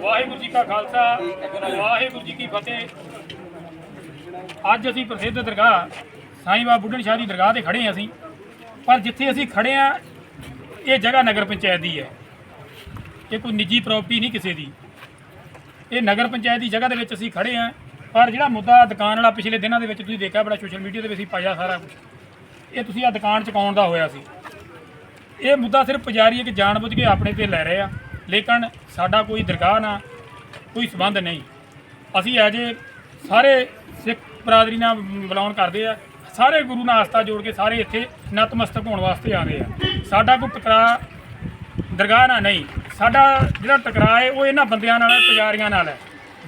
ਵਾਹਿਗੁਰੂ ਜੀ ਕਾ ਖਾਲਸਾ, ਵਾਹਿਗੁਰੂ ਜੀ ਕੀ ਫਤਿਹ। ਅੱਜ ਅਸੀਂ ਪ੍ਰਸਿੱਧ ਦਰਗਾਹ, ਸਾਈਂ ਬਾਬਾ ਬੁੱਢਣ ਸ਼ਾਹ ਦੀ ਦਰਗਾਹ ਤੇ ਖੜੇ ਹਾਂ ਅਸੀਂ। ਪਰ ਜਿੱਥੇ ਅਸੀਂ ਖੜੇ ਆ ਇਹ ਜਗ੍ਹਾ ਨਗਰ ਪੰਚਾਇਤ ਦੀ ਹੈ। ਇਹ ਕੋਈ ਨਿੱਜੀ ਪ੍ਰਾਪਰਟੀ ਨਹੀਂ ਕਿਸੇ ਦੀ। ਇਹ ਨਗਰ ਪੰਚਾਇਤ ਦੀ ਜਗ੍ਹਾ ਦੇ ਵਿੱਚ ਅਸੀਂ ਖੜੇ ਆ ਪਰ ਜਿਹੜਾ ਮੁੱਦਾ ਦੁਕਾਨ ਵਾਲਾ ਪਿਛਲੇ ਦਿਨਾਂ ਦੇ ਵਿੱਚ ਤੁਸੀਂ ਦੇਖਿਆ ਬੜਾ ਸੋਸ਼ਲ ਮੀਡੀਆ ਦੇ ਵਿੱਚ ਅਸੀਂ ਪਾਇਆ ਸਾਰਾ ਕੁਝ ਇਹ ਤੁਸੀਂ ਆ ਦੁਕਾਨ ਚੁਕਾਉਣ ਦਾ ਹੋਇਆ ਸੀ? ਇਹ ਮੁੱਦਾ ਸਿਰਫ ਪੁਜਾਰੀ ਇੱਕ ਜਾਣਬੁੱਝ ਕੇ ਆਪਣੇ ਤੇ ਲੈ ਰਹੇ ਆ। ਲੇਕਿਨ ਸਾਡਾ ਕੋਈ ਦਰਗਾਹ ਨਾਲ ਕੋਈ ਸਬੰਧ ਨਹੀਂ। ਅਸੀਂ ਅਜੇ ਸਾਰੇ ਸਿੱਖ ਬਰਾਦਰੀ ਨਾਲ ਬਿਲੋਂਗ ਕਰਦੇ ਆ, ਸਾਰੇ ਗੁਰੂ ਨਾਲ ਆਸਥਾ ਜੋੜ ਕੇ ਸਾਰੇ ਇੱਥੇ ਨਤਮਸਤਕ ਹੋਣ ਵਾਸਤੇ ਆਉਂਦੇ ਆ। ਸਾਡਾ ਕੋਈ ਟਕਰਾਅ, ਦਰਗਾਹ ਨਾਲ ਨਹੀਂ। ਸਾਡਾ ਜਿਹੜਾ ਟਕਰਾਅ ਹੈ, ਉਹ ਇਹਨਾਂ ਬੰਦਿਆਂ ਨਾਲ ਹੈ, ਪੁਜਾਰੀਆਂ ਨਾਲ ਹੈ।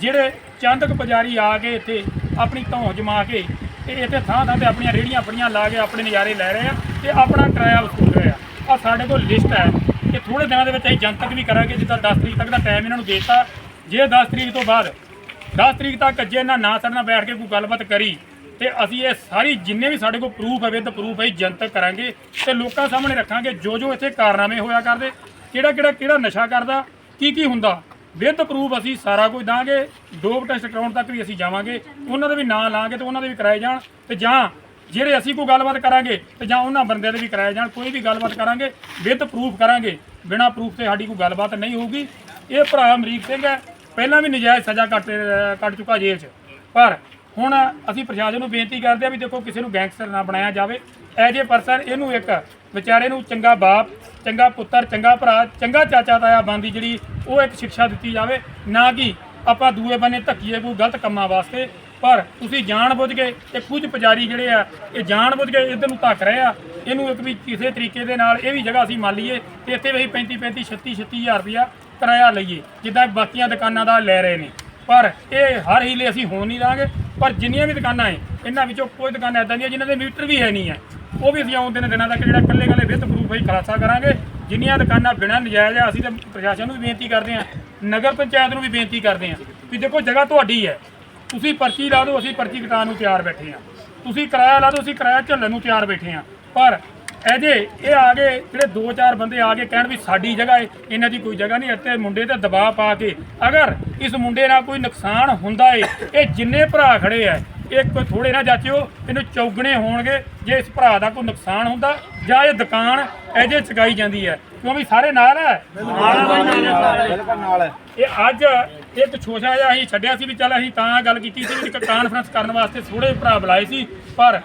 ਜਿਹੜੇ ਚੰਦਕ ਪੁਜਾਰੀ ਆ ਕੇ ਇੱਥੇ ਆਪਣੀ ਧੌਂ ਜਮਾ ਕੇ ਤੇ ਇੱਥੇ ਥਾਂ ਥਾਂ ਤੇ ਆਪਣੀਆਂ ਰੇੜੀਆਂ ਫੜੀਆਂ ਲਾ ਕੇ ਆਪਣੇ ਨਜ਼ਾਰੇ ਲੈ ਰਹੇ ਆ ਤੇ ਆਪਣਾ ਕਿਰਾਇਆ ਵਸੂਲ ਆ ਸਾਡੇ ਕੋਲ ਲਿਸਟ ਹੈ ਕਿ ਥੋੜੇ ਦਿਨਾਂ ਦੇ ਵਿੱਚ ਅਸੀਂ ਜਨਤਕ ਵੀ ਕਰਾਂਗੇ, ਜਿੱਦਾਂ 10 ਤਰੀਕ ਤੱਕ ਦਾ ਟਾਈਮ ਇਹਨਾਂ ਨੂੰ ਦੇਤਾ। ਜੇ 10 ਤਰੀਕ ਤੋਂ ਬਾਅਦ 10 ਤਰੀਕ ਤੱਕ ਜੇ ਇਹਨਾਂ ਨਾ ਸਾਡੇ ਨਾਲ ਬੈਠ ਕੇ ਕੋਈ ਗੱਲਬਾਤ ਕਰੀ, ਤੇ ਅਸੀਂ ਇਹ ਸਾਰੀ ਜਿੰਨੇ ਵੀ ਸਾਡੇ ਕੋਲ ਪ੍ਰੂਫ ਹੈ ਵਿਦ ਪ੍ਰੂਫ ਹੈ ਜਨਤਕ ਕਰਾਂਗੇ ਤੇ ਲੋਕਾਂ ਸਾਹਮਣੇ ਰੱਖਾਂਗੇ, ਜੋ ਜੋ ਇੱਥੇ ਕਾਰਨਾਮੇ ਹੋਇਆ ਕਰਦੇ, ਕਿਹੜਾ ਕਿਹੜਾ ਕਿਹੜਾ ਨਸ਼ਾ ਕਰਦਾ, ਕੀ ਕੀ ਹੁੰਦਾ ਵਿਦ ਪ੍ਰੂਫ ਅਸੀਂ ਸਾਰਾ ਕੁਝ ਦਾਂਗੇ, ਡੋਪ ਟੈਸਟ ਕਰਾਉਣ ਤੱਕ ਵੀ ਅਸੀਂ ਜਾਵਾਂਗੇ, ਉਹਨਾਂ ਦੇ ਵੀ ਨਾਂ ਲਾਂਗੇ ਤੇ ਉਹਨਾਂ ਦੇ ਵੀ ਕਰਾਏ ਜਾਣ, ਤੇ ਜਾਂ ਜਿਹੜੇ ਅਸੀਂ ਕੋਈ ਗੱਲਬਾਤ ਕਰਾਂਗੇ ਤੇ ਜਾਂ ਉਹਨਾਂ ਬੰਦਿਆਂ ਦੇ ਵੀ ਕਰਾਏ ਜਾਣ, ਕੋਈ ਵੀ ਗੱਲਬਾਤ ਕਰਾਂਗੇ ਵਿਦ ਪ੍ਰੂਫ ਕਰਾਂਗੇ, ਬਿਨਾ ਪ੍ਰੂਫ ਤੇ ਸਾਡੀ ਕੋਈ ਗੱਲਬਾਤ ਨਹੀਂ ਹੋਊਗੀ। ਇਹ ਭਰਾ ਅਮਰੀਕ ਸਿੰਘ ਹੈ, ਪਹਿਲਾਂ ਵੀ ਨਜਾਇਜ਼ ਸਜ਼ਾ ਕੱਟ ਕੱਟ ਚੁੱਕਾ ਜੇਲ੍ਹ 'ਚ। ਪਰ ਹੁਣ ਅਸੀਂ ਪ੍ਰਸ਼ਾਸਨ ਨੂੰ ਬੇਨਤੀ ਕਰਦੇ ਆ ਵੀ ਦੇਖੋ ਕਿਸੇ ਨੂੰ ਗੈਂਗਸਟਰ ਨਾ ਬਣਾਇਆ ਜਾਵੇ। ਐਜ ਏ ਪਰਸਨ ਇਹਨੂੰ ਇੱਕ ਵਿਚਾਰੇ ਨੂੰ ਚੰਗਾ ਬਾਪ, ਚੰਗਾ ਪੁੱਤਰ, ਚੰਗਾ ਭਰਾ, ਚੰਗਾ ਚਾਚਾ ਤਾਇਆ ਬੰਦੀ ਜਿਹੜੀ ਉਹ ਇੱਕ ਸਿੱਖਿਆ ਦਿੱਤੀ ਜਾਵੇ। ਨਾ ਕਿ ਆਪਾਂ ਦੂਏ ਬੰਨੇ ਧੱਕੀਏ ਕੋਈ ਗਲਤ ਕੰਮਾਂ ਵਾਸਤੇ। ਪਰ ਤੁਸੀਂ ਜਾਣ ਬੁੱਝ ਕੇ ਤੇ ਕੁਝ ਪੁਜਾਰੀ ਜਿਹੜੇ ਆ, ਇਹ ਜਾਣ ਬੁੱਝ ਕੇ ਇੱਧਰ ਨੂੰ ਧੱਕ ਰਹੇ ਆ। ਇਹਨੂੰ ਇੱਕ ਵੀ ਕਿਸੇ ਤਰੀਕੇ ਦੇ ਨਾਲ ਇਹ ਵੀ ਜਗ੍ਹਾ ਅਸੀਂ ਮੰਨ ਲਈਏ ਤੇ ਇੱਥੇ ਵੀ ਅਸੀਂ 35 35 36 36000 ਰੁਪਇਆ ਕਿਰਾਇਆ ਲਈਏ, ਜਿੱਦਾਂ ਬਾਕੀਆਂ ਦੁਕਾਨਾਂ ਦਾ ਲੈ ਰਹੇ ਨੇ। ਪਰ ਇਹ ਹਰ ਹੀਲੇ ਅਸੀਂ ਹੋਣ ਨਹੀਂ ਦਾਂਗੇ। ਪਰ ਜਿੰਨੀਆਂ ਵੀ ਦੁਕਾਨਾਂ ਹੈ ਇਹਨਾਂ ਵਿੱਚੋਂ ਕੋਈ ਦੁਕਾਨਾਂ ਇਦਾਂ ਦੀਆਂ ਜਿਨ੍ਹਾਂ ਦੇ ਮੀਟਰ ਵੀ ਹੈ ਨਹੀਂ ਹੈ ਉਹ ਵੀ ਅਸੀਂ ਆਉਂਦੇ ਨੇ ਦਿਨਾਂ ਤੱਕ ਜਿਹੜਾ ਇਕੱਲੇ ਇਕੱਲੇ ਵਿੱਤ ਪ੍ਰੂਫ ਅਸੀਂ ਖਲਾਸਾ ਕਰਾਂਗੇ। ਜਿੰਨੀਆਂ ਦੁਕਾਨਾਂ ਬਿਨਾਂ ਨਜਾਇਜ਼ ਆ, ਅਸੀਂ ਤਾਂ ਪ੍ਰਸ਼ਾਸਨ ਨੂੰ ਵੀ ਬੇਨਤੀ ਕਰਦੇ ਹਾਂ ਨਗਰ ਪੰਚਾਇਤ ਨੂੰ ਵੀ ਬੇਨਤੀ ਕਰਦੇ ਹਾਂ ਵੀ ਦੇਖੋ ਜਗ੍ਹਾ ਤੁਹਾਡੀ ਹੈ ਤੁਸੀਂ ਪਰਚੀ ਲਾ ਦਿਓ, ਅਸੀਂ ਪਰਚੀ ਕਟਾਉਣ ਨੂੰ ਤਿਆਰ ਬੈਠੇ ਹਾਂ। ਤੁਸੀਂ ਕਿਰਾਇਆ ਲਾ ਦਿਓ, ਅਸੀਂ ਕਿਰਾਇਆ ਝੱਲਣ ਨੂੰ ਤਿਆਰ ਬੈਠੇ ਹਾਂ। ਪਰ ਇਹਦੇ ਇਹ ਆ ਗਏ, ਜਿਹੜੇ ਦੋ ਚਾਰ ਬੰਦੇ ਆ ਕੇ ਕਹਿਣ ਵੀ ਸਾਡੀ ਜਗ੍ਹਾ ਹੈ ਇਹਨਾਂ ਦੀ ਕੋਈ ਜਗ੍ਹਾ ਨਹੀਂ, ਇੱਥੇ ਮੁੰਡੇ ਤੇ ਦਬਾਅ ਪਾ ਕੇ ਅਗਰ ਇਸ ਮੁੰਡੇ ਨਾਲ ਕੋਈ ਨੁਕਸਾਨ ਹੁੰਦਾ ਏ, ਇਹ ਜਿੰਨੇ ਭਰਾ ਖੜੇ ਆ, ਇਹ ਕੋਈ ਥੋੜੇ ਨਾ ਜਾਚਿਓ, ਇਹਨੂੰ ਚੌਗਣੇ ਹੋਣਗੇ, ਜੇ ਇਸ ਭਰਾ ਦਾ ਕੋਈ ਨੁਕਸਾਨ ਹੁੰਦਾ ਜਾਂ ਇਹ ਦੁਕਾਨ ਇਹਦੇ ਚਕਾਈ ਜਾਂਦੀ ਹੈ ਕਿਉਂ ਵੀ ਸਾਰੇ ਨਾਲ ਹੈ। ਬਿਲਕੁਲ ਨਾਲ ਹੈ। ਇਹ ਅੱਜ ਇੱਕ ਛੋਟਾ ਜਿਹਾ ਅਸੀਂ ਛੱਡਿਆ ਸੀ ਵੀ ਚੱਲ ਅਸੀਂ ਤਾਂ ਗੱਲ ਕੀਤੀ ਸੀ ਵੀ ਇੱਕ ਕਾਨਫਰੰਸ ਕਰਨ ਵਾਸਤੇ ਥੋੜੇ ਭਰਾ ਬੁਲਾਏ ਸੀ ਪਰ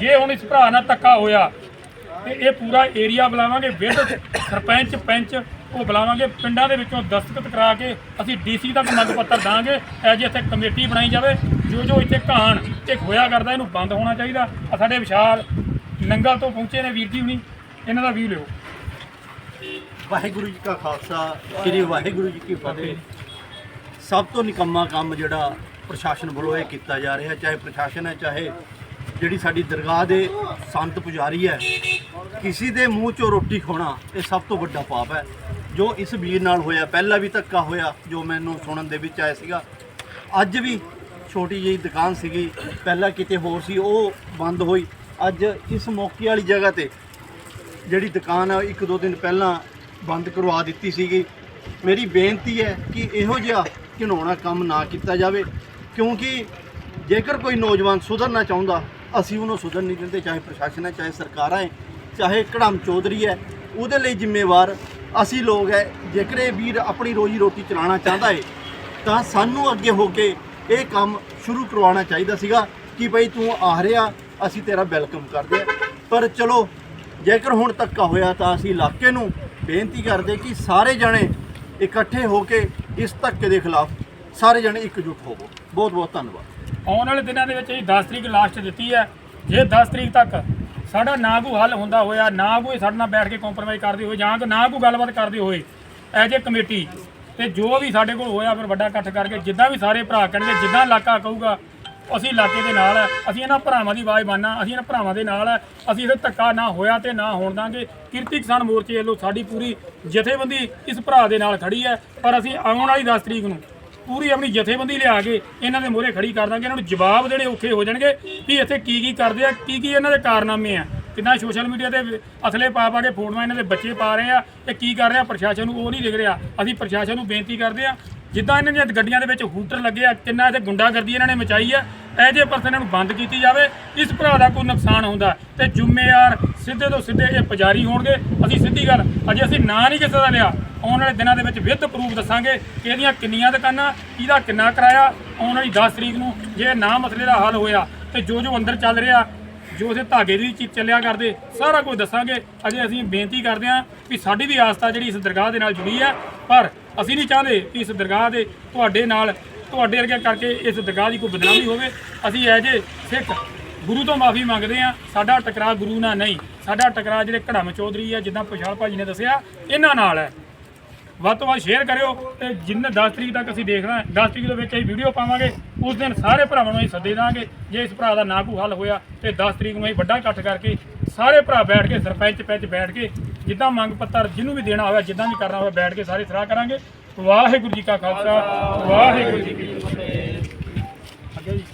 ਜੇ ਹੁਣ ਇਸ ਭਰਾ ਨਾਲ ਧੱਕਾ ਹੋਇਆ ਤੇ ਇਹ ਪੂਰਾ ਏਰੀਆ ਬੁਲਾਵਾਂਗੇ ਵਿਦ ਸਰਪੰਚ ਪੰਚ ਉਹ ਬੁਲਾਵਾਂਗੇ ਪਿੰਡਾਂ ਦੇ ਵਿੱਚੋਂ ਦਸਤਖਤ ਕਰਾ ਕੇ ਅਸੀਂ ਡੀਸੀ ਤੱਕ ਮੰਗ ਪੱਤਰ ਦਾਂਗੇ ਐ ਜੇ ਇੱਥੇ ਕਮੇਟੀ ਬਣਾਈ ਜਾਵੇ ਜੋ ਜੋ ਇੱਥੇ ਕਹਾਣ ਤੇ ਹੋਇਆ ਕਰਦਾ ਇਹਨੂੰ ਬੰਦ ਹੋਣਾ ਚਾਹੀਦਾ। ਆ ਸਾਡੇ ਵਿਸ਼ਾਲ ਨੰਗਲ ਤੋਂ ਪਹੁੰਚੇ ਨੇ ਵੀਰ ਜੀ ਹੁਣੀ ਇਹਨਾਂ ਦਾ ਵੀ ਲਿਓ। ਵਾਹਿਗੁਰੂ ਜੀ ਕਾ ਖਾਲਸਾ, ਸ੍ਰੀ ਵਾਹਿਗੁਰੂ ਜੀ ਕੀ ਫਤਿਹ। ਸਭ ਤੋਂ ਨਿਕੰਮਾ ਕੰਮ ਜਿਹੜਾ ਪ੍ਰਸ਼ਾਸਨ ਵੱਲੋਂ ਇਹ ਕੀਤਾ ਜਾ ਰਿਹਾ, ਚਾਹੇ ਪ੍ਰਸ਼ਾਸਨ ਹੈ, ਚਾਹੇ ਜਿਹੜੀ ਸਾਡੀ ਦਰਗਾਹ ਦੇ ਸੰਤ ਪੁਜਾਰੀ ਹੈ, ਕਿਸੇ ਦੇ ਮੂੰਹ ਚੋਂ ਰੋਟੀ ਖਾਣਾ ਇਹ ਸਭ ਤੋਂ ਵੱਡਾ ਪਾਪ ਹੈ। ਜੋ ਇਸ ਵੀਰ ਨਾਲ ਹੋਇਆ, ਪਹਿਲਾਂ ਵੀ ਧੱਕਾ ਹੋਇਆ, ਜੋ ਮੈਨੂੰ ਸੁਣਨ ਦੇ ਵਿੱਚ ਆਇਆ ਸੀਗਾ, ਅੱਜ ਵੀ ਛੋਟੀ ਜਿਹੀ ਦੁਕਾਨ ਸੀਗੀ, ਪਹਿਲਾਂ ਕਿਤੇ ਹੋਰ ਸੀ, ਉਹ ਬੰਦ ਹੋਈ। ਅੱਜ ਇਸ ਮੌਕੇ ਵਾਲੀ ਜਗ੍ਹਾ ਤੇ ਜਿਹੜੀ ਦੁਕਾਨ ਆ, ਇੱਕ ਦੋ ਦਿਨ ਪਹਿਲਾਂ ਬੰਦ ਕਰਵਾ ਦਿੱਤੀ ਸੀਗੀ। ਮੇਰੀ ਬੇਨਤੀ ਹੈ ਕਿ ਇਹੋ ਜਿਹਾ ਘਿਨਾਉਣਾ ਕੰਮ ਨਾ ਕੀਤਾ ਜਾਵੇ, ਕਿਉਂਕਿ ਜੇਕਰ ਕੋਈ ਨੌਜਵਾਨ ਸੁਧਰਨਾ ਚਾਹੁੰਦਾ, ਅਸੀਂ ਉਹਨੂੰ ਸੁਧਰ ਨਹੀਂ ਦਿੰਦੇ, ਚਾਹੇ ਪ੍ਰਸ਼ਾਸਨ ਹੈ, ਚਾਹੇ ਸਰਕਾਰਾਂ ਹੈ, ਚਾਹੇ ਕੜਮ ਚੌਧਰੀ ਹੈ, ਉਹਦੇ ਲਈ ਜ਼ਿੰਮੇਵਾਰ ਅਸੀਂ ਲੋਕ ਹੈ। ਜੇਕਰ ਇਹ ਵੀਰ ਆਪਣੀ ਰੋਜੀ ਰੋਟੀ ਚਲਾਉਣਾ ਚਾਹੁੰਦਾ ਹੈ, ਤਾਂ ਸਾਨੂੰ ਅੱਗੇ ਹੋ ਕੇ ਇਹ ਕੰਮ ਸ਼ੁਰੂ ਕਰਵਾਉਣਾ ਚਾਹੀਦਾ ਸੀਗਾ ਕਿ ਭਈ ਤੂੰ ਆ ਰਿਹਾ, ਅਸੀਂ ਤੇਰਾ ਵੈਲਕਮ ਕਰਦੇ ਆ ਪਰ ਚਲੋ ਜੇਕਰ ਹੁਣ ਧੱਕਾ ਹੋਇਆ ਤਾਂ ਅਸੀਂ ਇਲਾਕੇ ਨੂੰ ਬੇਨਤੀ ਕਰਦੇ ਕਿ ਸਾਰੇ ਜਣੇ ਇਕੱਠੇ ਹੋ ਕੇ ਇਸ ਧੱਕੇ ਦੇ ਖਿਲਾਫ ਸਾਰੇ ਜਣੇ ਇਕਜੁੱਟ ਹੋਵੋ। ਬਹੁਤ ਬਹੁਤ ਧੰਨਵਾਦ। ਆਉਣ ਵਾਲੇ ਦਿਨਾਂ ਦੇ ਵਿੱਚ ਅਸੀਂ 10 ਤਰੀਕ ਲਾਸਟ ਦਿੱਤੀ ਹੈ। ਜੇ 10 ਤਰੀਕ ਤੱਕ ਸਾਡਾ ਨਾ ਕੋਈ ਹੱਲ ਹੁੰਦਾ ਹੋਇਆ, ਨਾ ਕੋਈ ਸਾਡੇ ਨਾਲ ਬੈਠ ਕੇ ਕੰਪਰੋਮਾਈਜ਼ ਕਰਦੇ ਹੋਏ ਜਾਂ ਕਿ ਨਾ ਕੋਈ ਗੱਲਬਾਤ ਕਰਦੇ ਹੋਏ ਐਜ ਏ ਕਮੇਟੀ ਤੇ ਜੋ ਵੀ ਸਾਡੇ ਕੋਲ ਹੋਇਆ ਫਿਰ ਵੱਡਾ ਇਕੱਠ ਕਰਕੇ ਜਿੱਦਾਂ ਵੀ ਸਾਰੇ ਭਰਾ ਕਹਿਣਗੇ, ਜਿੱਦਾਂ ਇਲਾਕਾ ਕਹੂਗਾ ਅਸੀਂ ਇਲਾਕੇ ਦੇ ਨਾਲ ਹੈ ਅਸੀਂ ਇਹਨਾਂ ਭਰਾਵਾਂ ਦੀ ਆਵਾਜ਼ ਮੰਨਣਾ ਅਸੀਂ ਇਹਨਾਂ ਭਰਾਵਾਂ ਦੇ ਨਾਲ ਹੈ ਅਸੀਂ ਇਹਦੇ ਧੱਕਾ ਨਾ ਹੋਇਆ ਤੇ ਨਾ ਹੋਣ ਦਾਂਗੇ। ਕਿਰਤੀ ਕਿਸਾਨ ਮੋਰਚੇ ਵੱਲੋਂ ਸਾਡੀ ਪੂਰੀ ਜਥੇਬੰਦੀ ਇਸ ਭਰਾ ਦੇ ਨਾਲ ਖੜੀ ਹੈ, ਪਰ ਅਸੀਂ ਆਉਣ ਵਾਲੀ 10 ਤਰੀਕ ਨੂੰ ਪੂਰੀ ਆਪਣੀ ਜਥੇਬੰਦੀ ਲਿਆ ਕੇ ਇਹਨਾਂ ਦੇ ਮੂਹਰੇ ਖੜੀ ਕਰ ਦਾਂਗੇ, ਇਹਨਾਂ ਨੂੰ ਜਵਾਬ ਦੇਣੇ ਔਖੇ ਹੋ ਜਾਣਗੇ ਵੀ ਇੱਥੇ ਕੀ ਕੀ ਕਰਦੇ ਆ, ਕੀ ਕੀ ਇਹਨਾਂ ਦੇ ਕਾਰਨਾਮੇ ਆ। ਕਿੰਨਾ ਸੋਸ਼ਲ ਮੀਡੀਆ ਤੇ ਅਸਲੇ ਪਾ ਪਾ ਕੇ ਫੋਟੋਆਂ ਇਹਨਾਂ ਦੇ ਬੱਚੇ ਪਾ ਰਹੇ ਆ ਤੇ ਕੀ ਕਰ ਰਿਹਾ ਪ੍ਰਸ਼ਾਸਨ ਨੂੰ ਉਹ ਨਹੀਂ ਦਿਖ ਰਿਹਾ। ਅਸੀਂ ਪ੍ਰਸ਼ਾਸਨ ਨੂੰ ਬੇਨਤੀ ਕਰਦੇ ਆ, ਜਿੱਦਾਂ ਇਹਨਾਂ ਦੀਆਂ ਗੱਡੀਆਂ ਦੇ ਵਿੱਚ ਹੂਟਰ ਲੱਗੇ ਆ, ਕਿੰਨਾ ਇੱਥੇ ਗੁੰਡਾਗਰਦੀ ਇਹਨਾਂ ਨੇ ਮਚਾਈ ਆ ਇਹ ਜੇ ਪਰਸਨ ਨੂੰ ਬੰਦ ਕੀਤੀ ਜਾਵੇ, ਇਸ ਭਰਾ ਦਾ ਕੋਈ ਨੁਕਸਾਨ ਹੁੰਦਾ। ਤੇ ਜ਼ਿੰਮੇਵਾਰ ਸਿੱਧੇ ਤੋਂ ਸਿੱਧੇ ਇਹ ਪੁਜਾਰੀ ਹੋਣਗੇ। ਅਸੀਂ ਸਿੱਧੀ ਗੱਲ, ਅਜੇ ਅਸੀਂ ਨਾਂ ਨਹੀਂ ਕਿਸੇ ਦਾ ਲਿਆ। ਆਉਣ ਵਾਲੇ ਦਿਨਾਂ ਦੇ ਵਿੱਚ ਵਿੱਤ ਪ੍ਰੂਫ ਦੱਸਾਂਗੇ ਕਿ ਇਹਦੀਆਂ ਕਿੰਨੀਆਂ ਦੁਕਾਨਾਂ ਇਹਦਾ ਕਿੰਨਾ ਕਿਰਾਇਆ, ਆਉਣ ਵਾਲੀ 10 ਤਰੀਕ ਨੂੰ ਜੇ ਨਾ ਮਸਲੇ ਦਾ ਹੱਲ ਹੋਇਆ ਤੇ ਜੋ ਜੋ ਅੰਦਰ ਚੱਲ ਰਿਹਾ, ਜੋ ਉਸੇ ਧਾਗੇ ਦੀ ਚੀਜ਼ ਚੱਲਿਆ ਕਰਦੇ, ਸਾਰਾ ਕੁਝ ਦੱਸਾਂਗੇ। ਅਜੇ ਅਸੀਂ ਬੇਨਤੀ ਕਰਦੇ ਹਾਂ ਕਿ ਸਾਡੀ ਵੀ ਆਸਥਾ ਜਿਹੜੀ ਇਸ ਦਰਗਾਹ ਦੇ ਨਾਲ ਜੁੜੀ ਹੈ, ਪਰ ਅਸੀਂ ਨਹੀਂ ਚਾਹੁੰਦੇ ਕਿ ਇਸ ਦਰਗਾਹ ਦੇ ਤੁਹਾਡੇ ਨਾਲ ਤੁਹਾਡੇ ਵਰਗੇ ਕਰਕੇ ਇਸ ਦਰਗਾਹ ਦੀ ਕੋਈ ਬਦਨਾਮੀ ਹੋਵੇ ਅਸੀਂ ਐ ਜੇ ਸਿੱਖ ਗੁਰੂ ਤੋਂ ਮਾਫੀ ਮੰਗਦੇ ਹਾਂ ਸਾਡਾ ਟਕਰਾਅ ਗੁਰੂ ਨਾਲ ਨਹੀਂ। ਸਾਡਾ ਟਕਰਾਅ ਜਿਹੜੇ ਘੜਮ ਚੌਧਰੀ ਹੈ ਜਿੱਦਾਂ ਪੁਸ਼ਾਲ ਭਾਜੀ ਨੇ ਦੱਸਿਆ ਇਹਨਾਂ ਨਾਲ ਹੈ। ਵੱਧ ਤੋਂ ਵੱਧ ਸ਼ੇਅਰ ਕਰਿਓ ਤੇ ਜਿੰਨੇ 10 ਤਰੀਕ ਤੱਕ ਅਸੀਂ ਦੇਖਣਾ ਹੈ 10 ਤਰੀਕ ਦੇ ਵਿੱਚ ਅਸੀਂ ਵੀਡੀਓ ਪਾਵਾਂਗੇ ਉਸ ਦਿਨ ਸਾਰੇ ਭਰਾਵਾਂ ਨੂੰ ਅਸੀਂ ਸੱਦੇ ਦਾਂਗੇ ਜੇ ਇਸ ਭਰਾ ਦਾ ਨਾ ਕੋਈ ਹੱਲ ਹੋਇਆ ਤੇ 10 ਤਰੀਕ ਨੂੰ ਅਸੀਂ ਵੱਡਾ ਇਕੱਠ ਕਰਕੇ ਸਾਰੇ ਭਰਾ ਬੈਠ ਕੇ ਸਰਪੰਚ ਪੰਚ ਬੈਠ ਕੇ ਜਿੱਦਾਂ ਮੰਗ ਪੱਤਰ ਜਿਹਨੂੰ ਵੀ ਦੇਣਾ ਹੋਵੇ ਜਿੱਦਾਂ ਵੀ ਕਰਨਾ ਹੋਵੇ ਬੈਠ ਕੇ ਸਾਰੇ ਸਲਾਹ ਕਰਾਂਗੇ। ਵਾਹਿਗੁਰੂ ਜੀ ਕਾ ਖਾਲਸਾ ਵਾਹਿਗੁਰੂ ਜੀ ਕੀ ਫਤਿਹ। ਅੱਗੇ ਜੀ